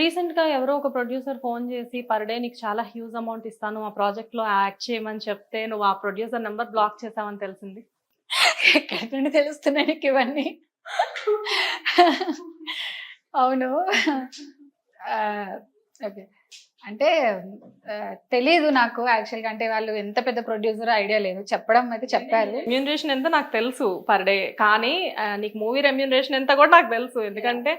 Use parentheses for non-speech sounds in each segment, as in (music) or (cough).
రీసెంట్గా ఎవరో ఒక ప్రొడ్యూసర్ ఫోన్ చేసి పర్ డే నీకు చాలా హ్యూజ్ అమౌంట్ ఇస్తాను ఆ ప్రాజెక్ట్లో యాక్ట్ చేయమని చెప్తే నువ్వు ఆ ప్రొడ్యూసర్ నెంబర్ బ్లాక్ చేసావని తెలిసింది. ఎక్కడి నుండి తెలుస్తున్నాయి నీకు ఇవన్నీ. అవును. ఓకే. అంటే తెలియదు తెలీదు నాకు యాక్చువల్గా. అంటే వాళ్ళు ఎంత పెద్ద ప్రొడ్యూసర్ ఐడియా లేదు. చెప్పడం అయితే చెప్పారు. రెమ్యూనరేషన్ ఎంత నాకు తెలుసు పర్ డే. కానీ నీకు మూవీ రెమ్యూనరేషన్ ఎంత కూడా నాకు తెలుసు. ఎందుకంటే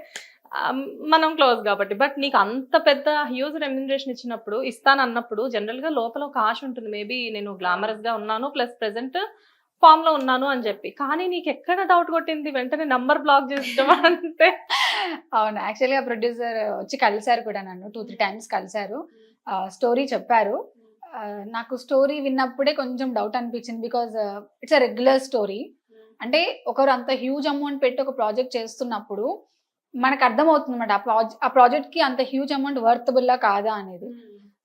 మనం క్లోజ్ కాబట్టి. బట్ నీకు అంత పెద్ద హ్యూజ్ రెమ్యూనరేషన్ ఇచ్చినప్పుడు ఇస్తాను అన్నప్పుడు జనరల్గా లోపల ఒక ఆశ ఉంటుంది. మేబీ నేను గ్లామరస్గా ఉన్నాను ప్లస్ ప్రెసెంట్ ఫామ్లో ఉన్నాను అని చెప్పి. కానీ నీకు ఎక్కడ డౌట్ కొట్టింది? వెంటనే నంబర్ బ్లాక్ చేసడం అంటే. అవును. యాక్చువల్గా ప్రొడ్యూసర్ వచ్చి కలిశారు కూడా నన్ను. టూ త్రీ టైమ్స్ కలిశారు. స్టోరీ చెప్పారు. నాకు స్టోరీ విన్నప్పుడే కొంచెం డౌట్ అనిపించింది. Because it's a regular story. అంటే ఒకరు అంత హ్యూజ్ అమౌంట్ పెట్టి ఒక ప్రాజెక్ట్ చేస్తున్నప్పుడు మనకు అర్థమవుతుంది అనమాట ఆ ప్రాజెక్ట్ ప్రాజెక్ట్కి అంత హ్యూజ్ అమౌంట్ వర్తబుల్లా కాదా అనేది.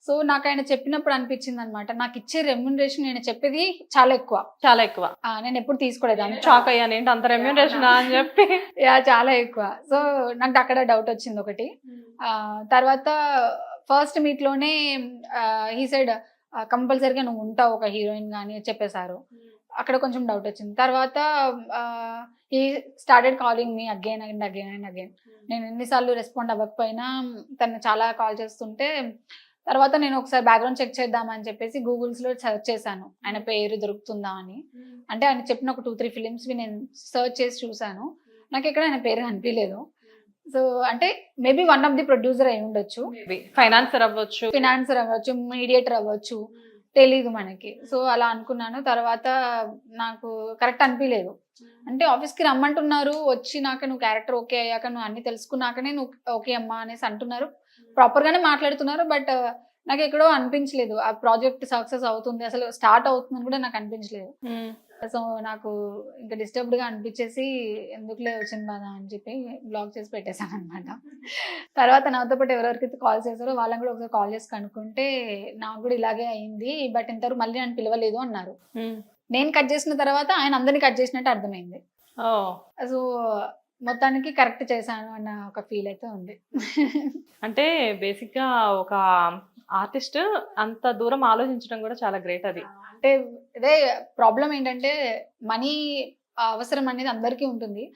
సో నాకు ఆయన చెప్పినప్పుడు అనిపించింది అనమాట నాకు ఇచ్చే రెమ్యునరేషన్ నేను చెప్పేది చాలా ఎక్కువ. చాలా ఎక్కువ. నేను ఎప్పుడు తీసుకోలేదు అంత షాక్ అయ్యాను. ఏంటి అంత రెమ్యూనరేషన్ అని చెప్పి. (laughs) యా చాలా ఎక్కువ. సో నాకు అక్కడ డౌట్ వచ్చింది ఒకటి. ఆ, తర్వాత ఫస్ట్ మీట్లోనే ఈ సైడ్ కంపల్సరీగా నువ్వు ఉంటావు ఒక హీరోయిన్ కానీ చెప్పేశారు. అక్కడ కొంచెం డౌట్ వచ్చింది. తర్వాత ఈ started calling me again and again and again నేను ఎన్నిసార్లు రెస్పాండ్ అవ్వకపోయినా తను చాలా కాల్ చేస్తుంటే తర్వాత నేను ఒకసారి బ్యాక్గ్రౌండ్ చెక్ చేద్దామని చెప్పేసి గూగుల్స్లో సెర్చ్ చేశాను. ఆయన పేరు దొరుకుతుందా అని. అంటే ఆయన చెప్పిన ఒక టూ త్రీ ఫిలిమ్స్వి నేను సర్చ్ చేసి చూశాను. నాకు ఎక్కడ ఆయన పేరు కనిపించలేదు సో అంటే maybe one of the producer అయి ఉండొచ్చు. ఫైనాన్సర్ అవ్వచ్చు. ఫినాన్సర్ అవ్వచ్చు మీడియేటర్ అవ్వచ్చు. తెలీదు మనకి. సో అలా అనుకున్నాను. తర్వాత నాకు కరెక్ట్ అనిపించలేదు అంటే ఆఫీస్కి రమ్మంటున్నారు. వచ్చి నాకు నువ్వు క్యారెక్టర్ ఓకే అయ్యాక నువ్వు అన్ని తెలుసుకున్నాకనే నువ్వు ఓకే అమ్మా అనేసి అంటున్నారు. ప్రాపర్ గానే మాట్లాడుతున్నారు. బట్ నాకు ఎక్కడో అనిపించలేదు. ఆ ప్రాజెక్ట్ సక్సెస్ అవుతుంది. అసలు స్టార్ట్ అవుతుందని కూడా నాకు అనిపించలేదు. సో నాకు ఇంకా డిస్టర్బ్డ్గా అనిపించేసి ఎందుకులే వచ్చింది బాధ అని చెప్పి బ్లాక్ చేసి పెట్టేశాను అనమాట తర్వాత నాతో పాటు ఎవరెవరికి కాల్ చేశారో వాళ్ళని కూడా ఒకసారి కాల్ చేసి కనుక్కుంటే నాకు కూడా ఇలాగే అయింది. బట్ ఇంతవరకు మళ్ళీ నన్ను పిలవలేదు అన్నారు. నేను కట్ చేసిన తర్వాత ఆయన అందరినీ కట్ చేసినట్టు అర్థమైంది. సో మొత్తానికి కరెక్ట్ చేశాను అన్న ఒక ఫీల్ అయితే ఉంది. అంటే బేసిక్గా ఒక ఆర్టిస్ట్ అంత దూరం ఆలోచించడం కూడా చాలా గ్రేట్ అది. అంటే అదే ప్రాబ్లం ఏంటంటే మనీ అవసరం అనేది అందరికీ ఉంటుంది.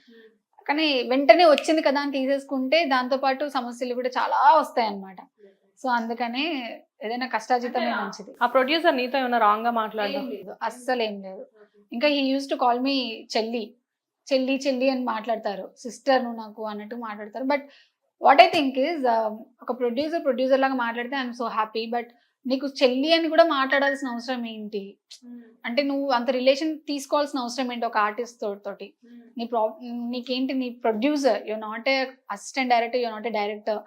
కానీ వెంటనే వచ్చింది కదా అని తీసేసుకుంటే దాంతోపాటు సమస్యలు కూడా చాలా వస్తాయి అన్నమాట సో అందుకనే ఏదైనా కష్టాజీతమే మంచిది. ఆ ప్రొడ్యూసర్ నీతో ఏమైనా రాంగ్గా మాట్లాడడం? అస్సలు ఏం లేదు. ఇంకా he used to call me చెల్లి. చెల్లి చెల్లి అని మాట్లాడతారు. సిస్టర్ నువ్వు నాకు అన్నట్టు మాట్లాడతారు. But what I think is ఒక ప్రొడ్యూసర్ ప్రొడ్యూసర్ లాగా మాట్లాడితే ఐఎమ్ సో హ్యాపీ బట్ నీకు చెల్లి అని కూడా మాట్లాడాల్సిన అవసరం ఏంటి? అంటే నువ్వు అంత రిలేషన్ తీసుకోవాల్సిన అవసరం ఏంటి ఒక ఆర్టిస్ట్ తోటి? నీ ప్రా నీకేంటి నీ producer you not a assistant director you not a director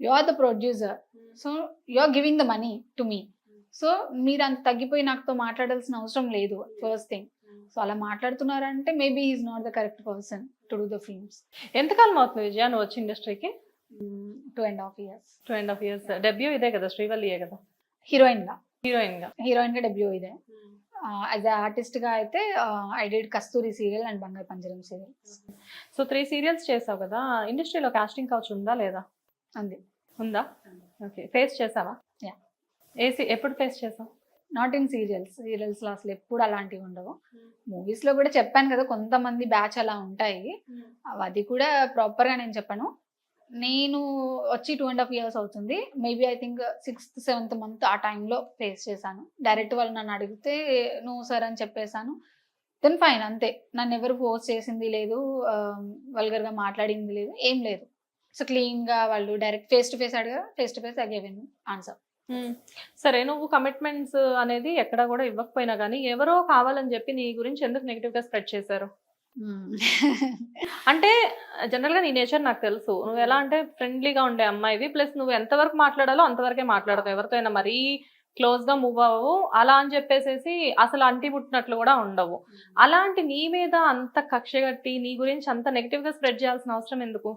you are the producer so you are giving the money to me so మీరు అంత తగ్గిపోయి నాకుతో మాట్లాడాల్సిన అవసరం లేదు ఫస్ట్ థింగ్ సో అలా మాట్లాడుతున్నారంటే maybe is not the correct person to do the films ఎంతకాలం అవుతుంది విజయ నువ్వు వచ్చి ఇండస్ట్రీకి? Two and half years two and half years debut ఇదే కదా శ్రీవల్లియే కదా? హీరోయిన్గా హీరోయిన్గా. హీరోయిన్గా డెబ్యూ ఇదే. యాజ్ ఆర్టిస్ట్గా అయితే I did Kasthuri serial and Bangaru Panjaram serial so three serials చేసావు కదా. ఇండస్ట్రీలో కాస్టింగ్ కౌచ్ ఉందా లేదా? అంది ఉందా? ఓకే ఫేస్ చేసావా? Yeah. ఏసీ ఎప్పుడు ఫేస్ చేసావు? Not in serials. సీరియల్స్లో అసలు ఎప్పుడు అలాంటివి ఉండవు. మూవీస్లో కూడా చెప్పాను కదా కొంతమంది బ్యాచ్ అలా ఉంటాయి. అవి అది కూడా ప్రాపర్గా నేను చెప్పాను. నేను వచ్చి టూ అండ్ హాఫ్ ఇయర్స్ అవుతుంది. Maybe I think sixth seventh month ఆ టైంలో ఫేస్ చేశాను. డైరెక్ట్ వాళ్ళు నన్ను అడిగితే నువ్వు సార్ అని చెప్పేశాను. దెన్ ఫైన్ అంతే. నన్ను ఎవరు ఫోర్స్ చేసింది లేదు. వల్గర్గా మాట్లాడింది లేదు. ఏం లేదు. సో క్లీన్గా వాళ్ళు డైరెక్ట్ ఫేస్ టు ఫేస్ అడిగా ఫేస్ టు ఫేస్ అగేవెన్ ఆన్సర్. సరే నువ్వు కమిట్మెంట్స్ అనేది ఎక్కడ కూడా ఇవ్వకపోయినా కానీ ఎవరో కావాలని చెప్పి నీ గురించి ఎందుకు నెగిటివ్గా స్ప్రెడ్ చేశారు? అంటే జనరల్గా నీ నేచర్ నాకు తెలుసు. నువ్వు ఎలా అంటే ఫ్రెండ్లీగా ఉండే అమ్మాయివి ప్లస్ నువ్వు ఎంతవరకు మాట్లాడాలో అంతవరకే మాట్లాడతావు. ఎవరితో అయినా మరీ క్లోజ్గా మూవ్ అవ్వవు. అలా అని చెప్పేసేసి అసలు అంటి పుట్టినట్లు కూడా ఉండవు. అలాంటి నీ మీద అంత కక్ష కట్టి నీ గురించి అంత నెగిటివ్గా స్ప్రెడ్ చేయాల్సిన అవసరం ఎందుకు.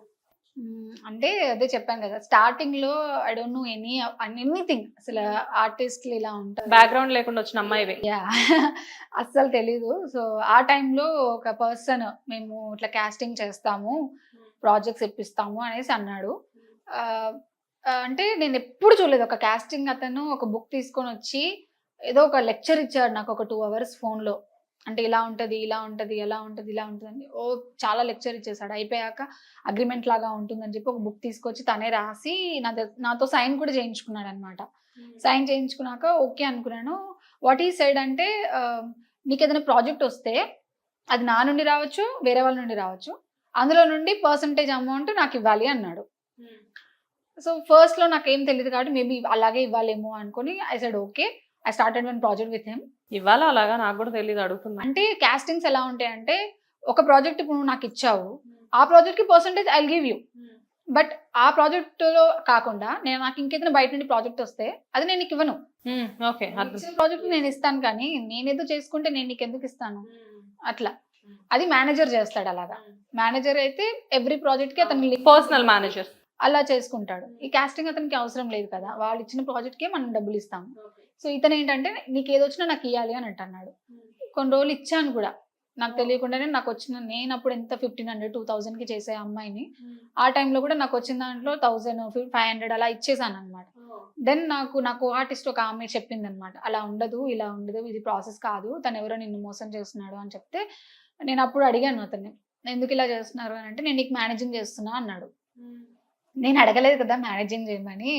అంటే అదే చెప్పాను కదా స్టార్టింగ్లో I don't know any anything అసలు ఆర్టిస్ట్లు ఇలా ఉంటారు. బ్యాక్గ్రౌండ్ లేకుండా వచ్చిన అమ్మాయివి. యా (laughs) అస్సలు తెలీదు. సో ఆ టైంలో ఒక పర్సన్ మేము ఇట్లా కాస్టింగ్ చేస్తాము ప్రాజెక్ట్స్ ఇప్పిస్తాము అనేసి అన్నాడు. అంటే నేను ఎప్పుడు చూడలేదు. ఒక కాస్టింగ్ అతను ఒక బుక్ తీసుకొని వచ్చి ఏదో ఒక లెక్చర్ ఇచ్చాడు నాకు ఒక టూ అవర్స్ ఫోన్లో అంటే ఇలా ఉంటుంది ఇలా ఉంటుంది ఎలా ఉంటుంది ఇలా ఉంటుంది అని ఓ చాలా లెక్చర్ ఇచ్చేసాడు. అయిపోయాక అగ్రిమెంట్ లాగా ఉంటుందని చెప్పి ఒక బుక్ తీసుకొచ్చి తనే రాసి నా నాతో సైన్ కూడా చేయించుకున్నాడు అనమాట సైన్ చేయించుకున్నాక ఓకే అనుకున్నాను. వాట్ ఈ సైడ్ అంటే నీకు ఏదైనా ప్రాజెక్ట్ వస్తే అది నా నుండి రావచ్చు వేరే వాళ్ళ నుండి రావచ్చు. అందులో నుండి పర్సంటేజ్ అమౌంట్ నాకు ఇవ్వాలి అన్నాడు. సో ఫస్ట్లో నాకు ఏం తెలియదు కాబట్టి మేబీ అలాగే ఇవ్వాలేమో అనుకుని I side okay. I started one project with him. ఇవాళ అలాగా నాకు కూడా తెలియదు అడుగుతున్నా. అంటే కాస్టింగ్స్ ఎలా ఉంటాయంటే ఒక ప్రాజెక్ట్ నువ్వు నాకు ఇచ్చావు ఆ ప్రాజెక్ట్కి percentage I give you but ఆ ప్రాజెక్ట్లో కాకుండా నేను నాకు ఇంకేదైనా బయట నుండి ప్రాజెక్ట్ వస్తే అది నేను నీకు ఇవ్వను. ఓకే ప్రాజెక్ట్ నేను ఇస్తాను కానీ నేనేదో చేసుకుంటే నేను నీకు ఎందుకు ఇస్తాను? అట్లా. అది మేనేజర్ చేస్తాడు అలాగా. మేనేజర్ అయితే ఎవ్రీ ప్రాజెక్ట్కి అతను పర్సనల్ మేనేజర్ అలా చేసుకుంటాడు. ఈ కాస్టింగ్ అతనికి అవసరం లేదు కదా. వాళ్ళు ఇచ్చిన ప్రాజెక్ట్కి మనం డబ్బులు ఇస్తాము. సో ఇతను ఏంటంటే నీకు ఏది వచ్చినా నాకు ఇవ్వాలి అని అంటున్నాడు. కొన్ని రోజులు ఇచ్చాను కూడా. నాకు తెలియకుండానే నాకు వచ్చిన నేను అప్పుడు ఎంత ఫిఫ్టీన్ హండ్రెడ్ టూ థౌసండ్కి చేసే అమ్మాయిని ఆ టైంలో కూడా నాకు వచ్చిన దాంట్లో థౌసండ్ ఫైవ్ హండ్రెడ్ అలా ఇచ్చేసాను అనమాట దెన్ నాకు నాకు ఆర్టిస్ట్ ఒక ఆమె చెప్పింది అనమాట అలా ఉండదు ఇలా ఉండదు ఇది ప్రాసెస్ కాదు తను ఎవరో నిన్ను మోసం చేస్తున్నాడు అని చెప్తే నేను అప్పుడు అడిగాను అతన్ని ఎందుకు ఇలా చేస్తున్నారు? అని అంటే నేను నీకు మేనేజింగ్ చేస్తున్నా అన్నాడు. నేను అడగలేదు కదా మేనేజింగ్ చేయమని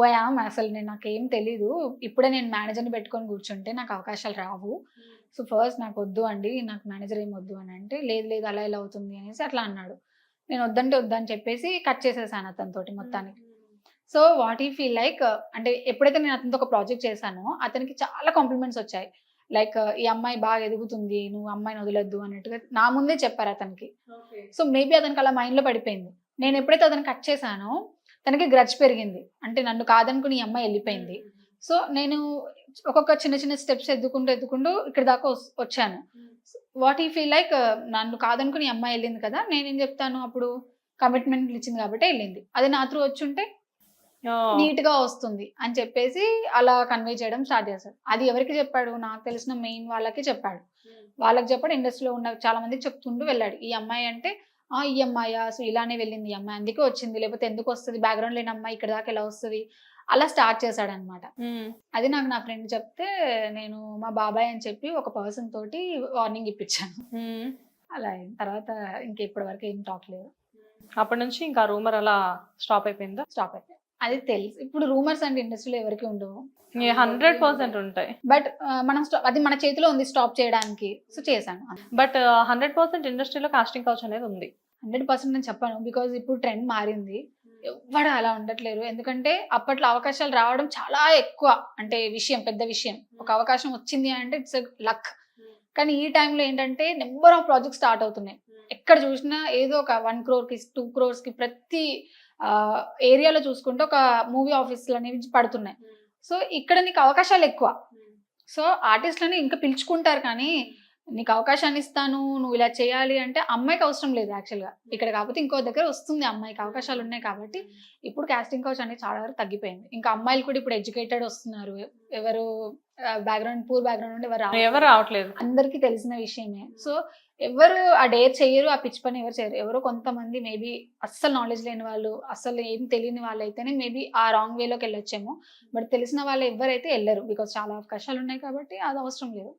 ఓయామ్ అసలు నేను నాకేం తెలీదు. ఇప్పుడే నేను మేనేజర్ని పెట్టుకొని కూర్చుంటే నాకు అవకాశాలు రావు. సో ఫస్ట్ నాకు వద్దు అండి నాకు మేనేజర్ ఏం వద్దు అని అంటే లేదు లేదు అలా ఇలా అవుతుంది అనేసి అట్లా అన్నాడు. నేను వద్దంటే వద్దని చెప్పేసి కట్ చేసేసాను అతనితోటి మొత్తానికి. So what I feel like అంటే ఎప్పుడైతే నేను అతనితో ఒక ప్రాజెక్ట్ చేశానో అతనికి చాలా కాంప్లిమెంట్స్ వచ్చాయి. లైక్ ఈ అమ్మాయి బాగా ఎదుగుతుంది నువ్వు అమ్మాయిని వదలొద్దు అన్నట్టుగా నా ముందే చెప్పారు అతనికి. సో మేబీ అతనికి అలా మైండ్లో పడిపోయింది. నేను ఎప్పుడైతే అతను కట్ చేశానో తనకి గ్రచ్ పెరిగింది. అంటే నన్ను కాదనుకుని ఈ అమ్మాయి వెళ్ళిపోయింది. సో నేను ఒక్కొక్క చిన్న చిన్న స్టెప్స్ ఎద్దుకుంటూ ఎద్దుకుంటూ ఇక్కడ దాకా వచ్చాను. వాట్ ఈ ఫీల్ లైక్ నన్ను కాదనుకుని అమ్మాయి వెళ్ళింది కదా నేనేం చెప్తాను అప్పుడు? కమిట్మెంట్ ఇచ్చింది కాబట్టి వెళ్ళింది. అది నా త్రూ వచ్చుంటే నీట్గా వస్తుంది అని చెప్పేసి అలా కన్వే చేయడం స్టార్ట్ చేశాడు. అది ఎవరికి చెప్పాడు? నాకు తెలిసిన మెయిన్ వాళ్ళకి చెప్పాడు. వాళ్ళకి చెప్పాడు ఇండస్ట్రీలో ఉన్న చాలా మందికి చెప్తుంటూ వెళ్ళాడు. ఈ అమ్మాయి అంటే ఈ అమ్మాయా? సో ఇలానే వెళ్ళింది ఈ అమ్మాయి. అందుకే వచ్చింది. లేకపోతే ఎందుకు వస్తుంది? బ్యాక్గ్రౌండ్ లేని అమ్మాయి ఇక్కడ దాకా ఎలా వస్తుంది? అలా స్టార్ట్ చేశాడు అనమాట అది నాకు నా ఫ్రెండ్ చెప్తే నేను మా బాబాయ్ అని చెప్పి ఒక పర్సన్ తోటి వార్నింగ్ ఇప్పించాను. అలా అయిన తర్వాత ఇంక ఇప్పటి వరకు ఏం టాక్ లేదు. అప్పటి నుంచి ఇంకా రూమర్ అలా స్టాప్ అయిపోయిందా? స్టాప్ అయిపోయింది. అది తెలుసు. ఇప్పుడు రూమర్స్ అంటే ఇండస్ట్రీలో ఎవరికి ఉండవు. హండ్రెడ్ పర్సెంట్ ఉంటాయి. బట్ మనం అది మన చేతిలో ఉంది స్టాప్ చేయడానికి. సో చేశాను. బట్ హండ్రెడ్ పర్సెంట్ ఇండస్ట్రీలో కాస్టింగ్ కౌచ్ అనేది ఉంది. హండ్రెడ్ పర్సెంట్ నేను చెప్పాను. బికాజ్ ఇప్పుడు ట్రెండ్ మారింది. ఎవ్వడు అలా ఉండట్లేరు. ఎందుకంటే అప్పట్లో అవకాశాలు రావడం చాలా ఎక్కువ. అంటే విషయం పెద్ద విషయం. ఒక అవకాశం వచ్చింది అంటే ఇట్స్ లక్. కానీ ఈ టైంలో ఏంటంటే నెంబర్ ఆఫ్ ప్రాజెక్ట్స్ స్టార్ట్ అవుతున్నాయి. ఎక్కడ చూసినా ఏదో ఒక వన్ క్రోర్కి టూ క్రోర్స్కి ప్రతి ఏరియాలో చూసుకుంటే ఒక మూవీ ఆఫీసులు అనేవి పడుతున్నాయి. సో ఇక్కడ నీకు అవకాశాలు ఎక్కువ. సో ఆర్టిస్ట్లని ఇంకా పిలుచుకుంటారు కానీ నీకు అవకాశాన్ని ఇస్తాను నువ్వు ఇలా చేయాలి అంటే అమ్మాయికి అవసరం లేదు యాక్చువల్గా ఇక్కడ కాకపోతే ఇంకో దగ్గర వస్తుంది అమ్మాయికి అవకాశాలు ఉన్నాయి కాబట్టి ఇప్పుడు కాస్టింగ్ కౌచ్ అనేది చాలా వరకు తగ్గిపోయింది. ఇంకా అమ్మాయిలు కూడా ఇప్పుడు ఎడ్యుకేటెడ్ వస్తున్నారు. ఎవరు బ్యాక్గ్రౌండ్ పూర్ బ్యాక్గ్రౌండ్ నుండి ఎవరు. ఎవరు రావట్లేదు. అందరికీ తెలిసిన విషయమే. సో ఎవరు ఆ డేర్ చేయరు ఆ పిచ్ పని ఎవరు చేయరు. ఎవరో కొంతమంది మేబీ అస్సలు నాలెడ్జ్ లేని వాళ్ళు అస్సలు ఏం తెలియని వాళ్ళు అయితేనే మేబీ ఆ రాంగ్ వేలోకి వెళ్ళొచ్చేమో. బట్ తెలిసిన వాళ్ళు ఎవరైతే వెళ్ళరు బికాస్ చాలా అవకాశాలు ఉన్నాయి కాబట్టి అది అవసరం లేదు.